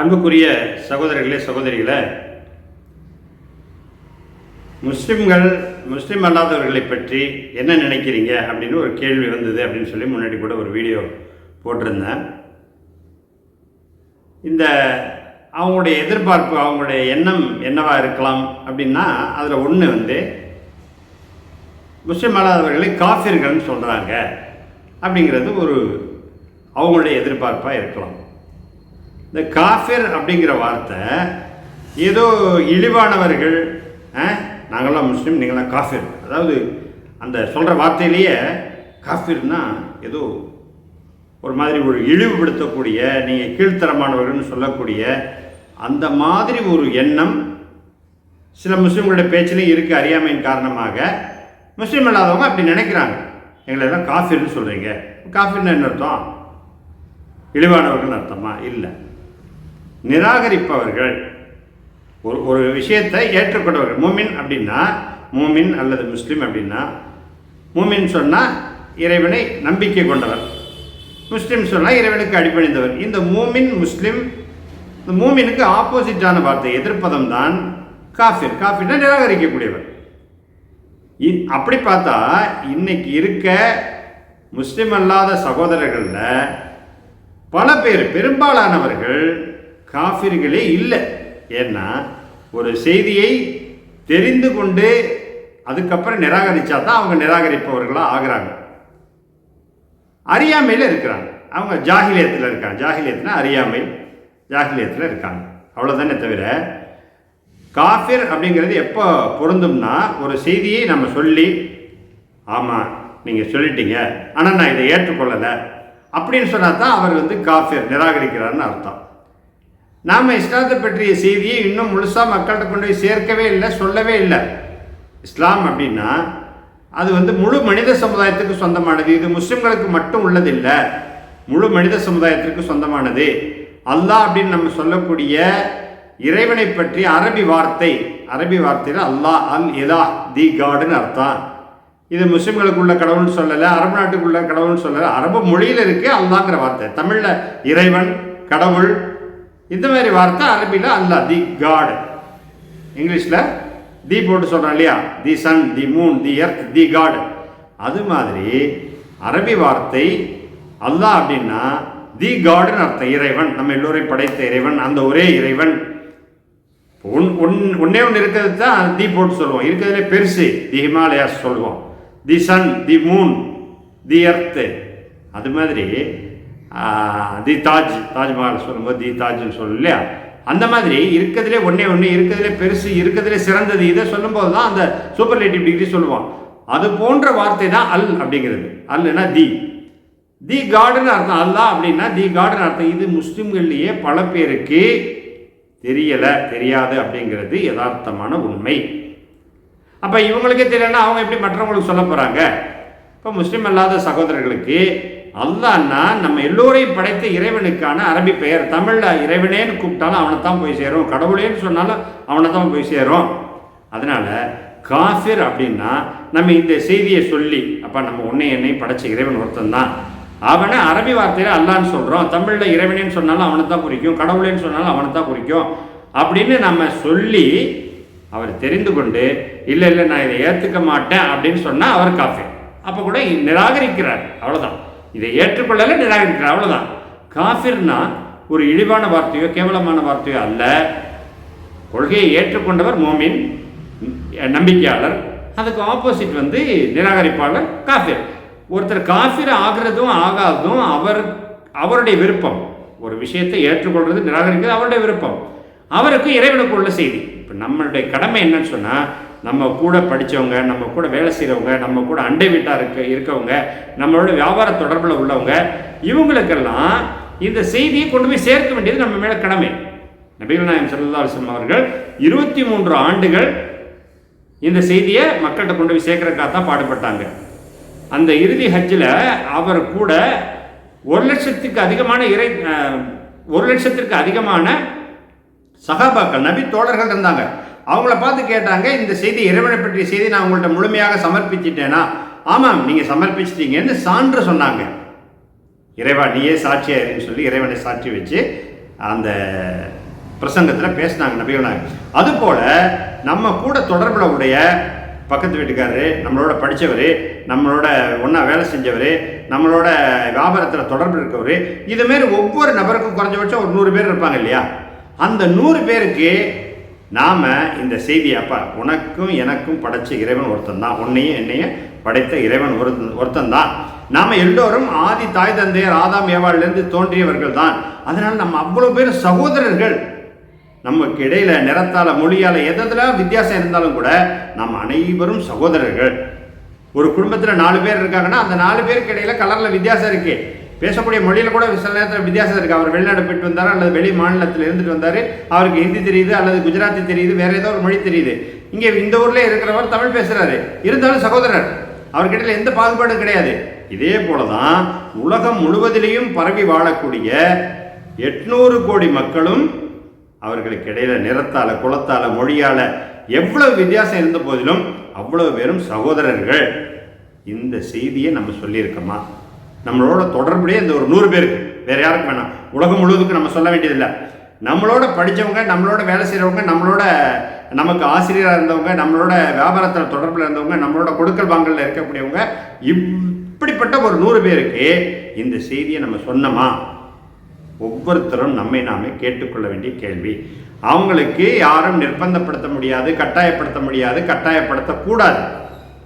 அன்புக்குரிய சகோதரர்களே சகோதரிகளே முஸ்லிம்கள் முஸ்லீம் அல்லாதவர்களை பற்றி என்ன நினைக்கிறீங்க அப்படின்னு ஒரு கேள்வி வந்தது அப்படின்னு சொல்லி முன்னாடி கூட ஒரு வீடியோ போட்டிருந்தேன். இந்த அவங்களுடைய எதிர்பார்ப்பு அவங்களுடைய எண்ணம் என்னவா இருக்கலாம் அப்படின்னா அதில் ஒன்று வந்து முஸ்லீம் அல்லாதவர்களை காஃபிர்கள்னு சொல்கிறாங்க அப்படிங்கிறது ஒரு அவங்களுடைய எதிர்பார்ப்பாக இருக்கலாம். இந்த காஃபிர் அப்படிங்கிற வார்த்தை ஏதோ இழிவானவர்கள் ஆ, நாங்களாம் முஸ்லீம் நீங்களாம் காஃபிர். அதாவது அந்த சொல்கிற வார்த்தையிலேயே காஃபிர்னா ஏதோ ஒரு மாதிரி ஒரு இழிவுபடுத்தக்கூடிய நீங்கள் கீழ்த்தரமானவர்கள்னு சொல்லக்கூடிய அந்த மாதிரி ஒரு எண்ணம் சில முஸ்லீம்களுடைய பேச்சிலையும் இருக்குது அறியாமையின் காரணமாக. முஸ்லீம் இல்லாதவங்க அப்படி நினைக்கிறாங்க. எங்களை எல்லாம் காஃபிர்னு சொல்கிறீங்க காஃபிர்னு என்ன அர்த்தம்? இழிவானவர்கள் அர்த்தமா? இல்லை. நிராகரிப்பவர்கள். ஒரு ஒரு விஷயத்தை ஏற்றுக்கொண்டவர்கள். மூமின் அப்படின்னா மூமின் அல்லது முஸ்லீம் அப்படின்னா மூமின் சொன்னால் இறைவனை நம்பிக்கை கொண்டவர். முஸ்லீம் சொன்னால் இறைவனுக்கு அடிபணிந்தவர். இந்த மூமின் முஸ்லீம் இந்த மூமினுக்கு ஆப்போசிட்டான வார்த்தை எதிர்ப்பதம் தான் காஃபிர். காஃபிர்னா நிராகரிக்கக்கூடியவர். இ- அப்படி பார்த்தா இன்னைக்கு இருக்க முஸ்லீம் அல்லாத சகோதரர்களில் பல பேர் பெரும்பாலானவர்கள் காஃபிர்களே இல்லை. ஏன்னா ஒரு செய்தியை தெரிந்து கொண்டு அதுக்கப்புறம் நிராகரித்தா தான் அவங்க நிராகரிப்பவர்களாக ஆகிறாங்க. அறியாமையில் இருக்கிறாங்க. அவங்க ஜாகிலியத்தில் இருக்காங்க. ஜாகிலியத்துனா அறியாமை. ஜாகிலியத்தில் இருக்காங்க. அவ்வளோதானே தவிர காஃபிர் அப்படிங்கிறது எப்போ பொருந்தும்னா ஒரு செய்தியை நம்ம சொல்லி ஆமாம் நீங்கள் சொல்லிட்டீங்க ஆனால் நான் இதை ஏற்றுக்கொள்ளலை அப்படின்னு சொன்னால் தான் அவர் வந்து காஃபிர் நிராகரிக்கிறார்னு அர்த்தம். நாம் இஸ்லாத்தை பற்றிய செய்தியை இன்னும் முழுசாக மக்கள்கிட்ட கொண்டு போய் சேர்க்கவே இல்லை சொல்லவே இல்லை. இஸ்லாம் அப்படின்னா அது வந்து முழு மனித சமுதாயத்துக்கு சொந்தமானது. இது முஸ்லிம்களுக்கு மட்டும் உள்ளதில்லை. முழு மனித சமுதாயத்திற்கு சொந்தமானது. அல்லாஹ் அப்படின்னு நம்ம சொல்லக்கூடிய இறைவனை பற்றி அரபி வார்த்தை. அரபி வார்த்தையில் அல்லாஹ் அல் இலா தி காடுன்னு அர்த்தம். இது முஸ்லிம்களுக்குள்ள கடவுள்னு சொல்லலை அரபு நாட்டுக்குள்ள கடவுள்னு சொல்லலை. அரபு மொழியில் இருக்கு அல்லாங்கிற வார்த்தை. தமிழில் இறைவன் கடவுள் இந்த மாதிரி வார்த்தை அரபியில் அல்லா. தி காட் இங்கிலீஷில் தி போட்டு சொல்கிறோம் இல்லையா? The sun the moon the earth the god அது மாதிரி அரபி வார்த்தை அல்லா அப்படின்னா தி காடுன்னு அர்த்தம் இறைவன். நம்ம எல்லோரையும் படைத்த இறைவன் அந்த ஒரே இறைவன். ஒன் ஒன் ஒன்றே ஒன்று இருக்கிறது தான் தி போட்டு சொல்லுவோம். இருக்கிறதுலே பெருசு தி ஹிமாலயாஸ் சொல்லுவோம். The sun the moon the earth அது மாதிரி தி தாஜ் தாஜ்மஹால் சொல்லும்போது தி தாஜ்னு சொல்லும் இல்லையா? அந்த மாதிரி இருக்கிறதுலே ஒன்றே ஒன்று இருக்கிறதுலே பெருசு இருக்கிறதுலே சிறந்தது இதை சொல்லும்போது தான் அந்த சூப்பர்லேட்டிவ் டிகிரி சொல்லுவான். அது போன்ற வார்த்தை தான் அல் அப்படிங்கிறது. அல்னா தி. தி காடுன்னு அர்த்தம் அல்லா அப்படின்னா தி காடுன்னு அர்த்தம். இது முஸ்லீம்கள்லேயே பல பேருக்கு தெரியலை தெரியாது அப்படிங்கிறது யதார்த்தமான உண்மை. அப்போ இவங்களுக்கே தெரியலன்னா அவங்க எப்படி மற்றவங்களுக்கு சொல்ல போகிறாங்க இப்போ முஸ்லீம் அல்லாத சகோதரர்களுக்கு அல்லான்னா நம்ம எல்லோரையும் படைத்த இறைவனுக்கான அரபி பெயர். தமிழில் இறைவனேன்னு கூப்பிட்டாலும் அவனை தான் போய் சேரும். கடவுளேன்னு சொன்னாலும் அவனை தான் போய் சேரும். அதனால் காஃபிர் அப்படின்னா நம்ம இந்த செய்தியை சொல்லி அப்போ நம்ம உன்னை என்னை படைச்ச இறைவன் ஒருத்தன் தான். அவனை அரபி வார்த்தையில் அல்லான்னு சொல்கிறோம் தமிழில் இறைவனேன்னு சொன்னாலும் அவனை தான் குறிக்கும். கடவுளேன்னு சொன்னாலும் அவனை தான் குறிக்கும். அப்படின்னு நம்ம சொல்லி அவர் தெரிந்து கொண்டு இல்லை இல்லை நான் இதை ஏற்றுக்க மாட்டேன் அப்படின்னு சொன்னால் அவர் காஃபிர். அப்போ கூட நிராகரிக்கிறார். அவ்வளோதான் இதை ஏற்றுக்கொள்ளலை நிராகரிக்கிறார் அவ்வளோதான் காஃபிர்னா ஒரு இழிவான வார்த்தையோ கேவலமான வார்த்தையோ அல்ல. கொள்கையை ஏற்றுக்கொண்டவர் மோமின் நம்பிக்கையாளர். அதுக்கு ஆப்போசிட் வந்து நிராகரிப்பாளர் காஃபிர். ஒருத்தர் காஃபிர் ஆகிறதும் ஆகாததும் அவர் அவருடைய விருப்பம். ஒரு விஷயத்தை ஏற்றுக்கொள்வது நிராகரிக்கிறது அவருடைய விருப்பம். அவருக்கு இறைவனுக்கு உள்ள செய்தி. இப்போ நம்மளுடைய கடமை என்னன்னு சொன்னால் நம்ம கூட படித்தவங்க நம்ம கூட வேலை செய்கிறவங்க நம்ம கூட அண்டை வீட்டாக இருக்க இருக்கவங்க நம்மளோட வியாபார தொடர்பில் உள்ளவங்க இவங்களுக்கெல்லாம் இந்த செய்தியை கொண்டு போய் சேர்க்க வேண்டியது நம்ம மேலே கடமை. நபிகள் நாயம் சல்லா அவர்கள் இருபத்தி மூன்று ஆண்டுகள் இந்த செய்தியை மக்கள்கிட்ட கொண்டு போய் சேர்க்கறதுக்காக தான் பாடுபட்டாங்க. அந்த இறுதி ஹஜ்ஜில் அவர் கூட ஒரு லட்சத்துக்கு அதிகமான இறை ஒரு லட்சத்திற்கு அதிகமான சகாபாக்கள் நபி தோழர்கள் இருந்தாங்க. அவங்கள பார்த்து கேட்டாங்க இந்த செய்தி இறைவனை பற்றிய செய்தி நான் உங்கள்கிட்ட முழுமையாக சமர்ப்பிச்சிட்டேனா? ஆமாம் நீங்கள் சமர்ப்பிச்சிட்டீங்கன்னு சான்று சொன்னாங்க. இறைவா நீயே சாட்சியாயிருன்னு சொல்லி இறைவனை சாட்சி வச்சு அந்த பிரசங்கத்தில் பேசினாங்க நபிகளாக அதுபோல் நம்ம கூட தொடர்பில் உடைய பக்கத்து வீட்டுக்காரரு நம்மளோட படித்தவர் நம்மளோட ஒன்றா வேலை செஞ்சவர் நம்மளோட வியாபாரத்தில் தொடர்பு இருக்கவர் இதுமாரி ஒவ்வொரு நபருக்கும் குறைஞ்சபட்சம் ஒரு நூறு பேர் இருப்பாங்க இல்லையா? அந்த நூறு பேருக்கு நாம் இந்த செய்தி அப்பா உனக்கும் எனக்கும் படைச்ச இறைவன் ஒருத்தன் தான். உன்னையும் என்னையும் படைத்த இறைவன் ஒரு ஒருத்தன் தான். நாம் எல்லோரும் ஆதி தாய் தந்தையர் ஆதாம் ஏவாளிலேருந்து தோன்றியவர்கள் தான். அதனால் நம்ம அவ்வளோ பேர் சகோதரர்கள். நமக்கு இடையில நிறத்தால் மொழியால் எதில் வித்தியாசம் இருந்தாலும் கூட நாம் அனைவரும் சகோதரர்கள். ஒரு குடும்பத்தில் நாலு பேர் இருக்காங்கன்னா அந்த நாலு பேருக்கு இடையில கலரில் வித்தியாசம் இருக்குது பேசக்கூடிய மொழியில் கூட சில நேரத்தில் வித்தியாசம் இருக்குது அவர் வெளிநாடு போயிட்டு வந்தார் அல்லது வெளி மாநிலத்தில் இருந்துட்டு வந்தார்? அவருக்கு ஹிந்தி தெரியுது அல்லது குஜராத்தி தெரியுது வேற ஏதோ ஒரு மொழி தெரியுது. இங்கே இந்த ஊரில் இருக்கிறவர் தமிழ் பேசுகிறாரு இருந்தாலும் சகோதரர் அவர்கிட்ட எந்த பாகுபாடும் கிடையாது. இதே போலதான் உலகம் முழுவதிலையும் பரவி வாழக்கூடிய எட்நூறு கோடி மக்களும் அவர்களுக்கு இடையில நிறத்தால குலத்தால மொழியால எவ்வளவு வித்தியாசம் இருந்த போதிலும் அவ்வளவு பேரும் சகோதரர்கள். இந்த செய்தியை நம்ம சொல்லியிருக்கோமா? நம்மளோட தொடர்புடைய இந்த ஒரு நூறு பேருக்கு. வேறு யாருக்கும் வேணாம். உலகம் முழுவதுக்கு நம்ம சொல்ல வேண்டியதில்லை. நம்மளோட படித்தவங்க நம்மளோட வேலை செய்கிறவங்க நம்மளோட நமக்கு ஆசிரியராக இருந்தவங்க நம்மளோட வியாபாரத்தில் தொடர்பில் இருந்தவங்க நம்மளோட கொடுக்கல் வாங்கலில் இருக்கக்கூடியவங்க இப்படிப்பட்ட ஒரு நூறு பேருக்கு இந்த செய்தியை நம்ம சொன்னோமா? ஒவ்வொருத்தரும் நம்மை நாமே கேட்டுக்கொள்ள வேண்டிய கேள்வி. அவங்களுக்கு யாரும் நிர்பந்தப்படுத்த முடியாது கட்டாயப்படுத்த முடியாது கட்டாயப்படுத்தக்கூடாது.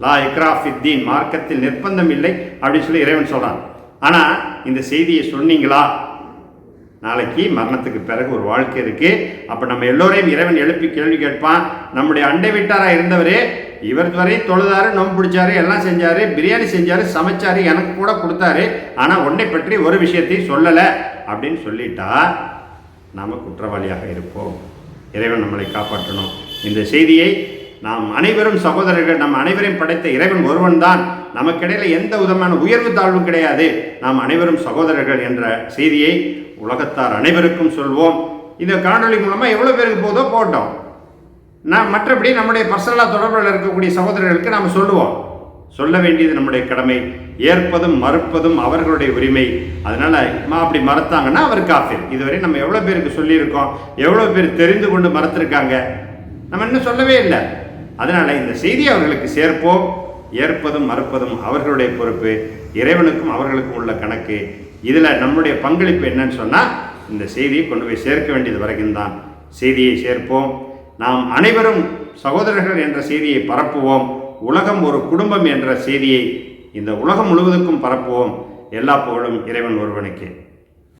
லா இக்ராஃபித்தீன் மார்க்கத்தில் நிர்பந்தம் இல்லை அப்படின்னு சொல்லி இறைவன் சொல்கிறான் ஆனால் இந்த செய்தியை சொன்னீங்களா? நாளைக்கு மரணத்துக்கு பிறகு ஒரு வாழ்க்கை இருக்குது அப்போ நம்ம எல்லோரையும் இறைவன் எழுப்பி கேள்வி கேட்பான். நம்முடைய அண்டை வீட்டாராக இருந்தவரே இவர் வரை தொழுதாரு நோம்பு பிடிச்சாரு எல்லாம் செஞ்சார் பிரியாணி செஞ்சார் சமைச்சார் எனக்கு கூட கொடுத்தாரு. ஆனால் உன்னை பற்றி ஒரு விஷயத்தையும் சொல்லலை அப்படின்னு சொல்லிட்டா நாம் குற்றவாளியாக இருப்போம். இறைவன் நம்மளை காப்பாற்றணும். இந்த செய்தியை நாம் அனைவரும் சகோதரர்கள் நம் அனைவரையும் படைத்த இறைவன் ஒருவன் தான் நமக்கிடையில் எந்த விதமான உயர்வு தாழ்வும் கிடையாது. நாம் அனைவரும் சகோதரர்கள் என்ற செய்தியை உலகத்தார் அனைவருக்கும் சொல்வோம். இந்த காணொளி மூலமாக எவ்வளோ பேருக்கு போதோ போட்டோம். நான் மற்றபடி நம்முடைய பர்சனலாக தொடர்பில் இருக்கக்கூடிய சகோதரர்களுக்கு நாம் சொல்லுவோம். சொல்ல வேண்டியது நம்முடைய கடமை. ஏற்பதும் மறுப்பதும் அவர்களுடைய உரிமை. அதனால் மா அப்படி மறத்தாங்கன்னா அவர் காஃபிர். இதுவரை நம்ம எவ்வளோ பேருக்கு சொல்லியிருக்கோம்? எவ்வளோ பேர் தெரிந்து கொண்டு மறுத்திருக்காங்க? நம்ம இன்னும் சொல்லவே இல்லை. அதனால் இந்த செய்தி அவர்களுக்கு சேர்ப்போம். ஏற்பதும் மறுப்பதும் அவர்களுடைய பொறுப்பு. இறைவனுக்கும் அவர்களுக்கும் உள்ள கணக்கு. இதில் நம்முடைய பங்களிப்பு என்னன்னு சொன்னால் இந்த செய்தியை கொண்டு போய் சேர்க்க வேண்டியது வரைக்கும் தான் செய்தியை சேர்ப்போம். நாம் அனைவரும் சகோதரர்கள் என்ற செய்தியை பரப்புவோம். உலகம் ஒரு குடும்பம் என்ற செய்தியை இந்த உலகம் முழுவதுக்கும் பரப்புவோம். எல்லா புகழும் இறைவன் ஒருவனுக்கு.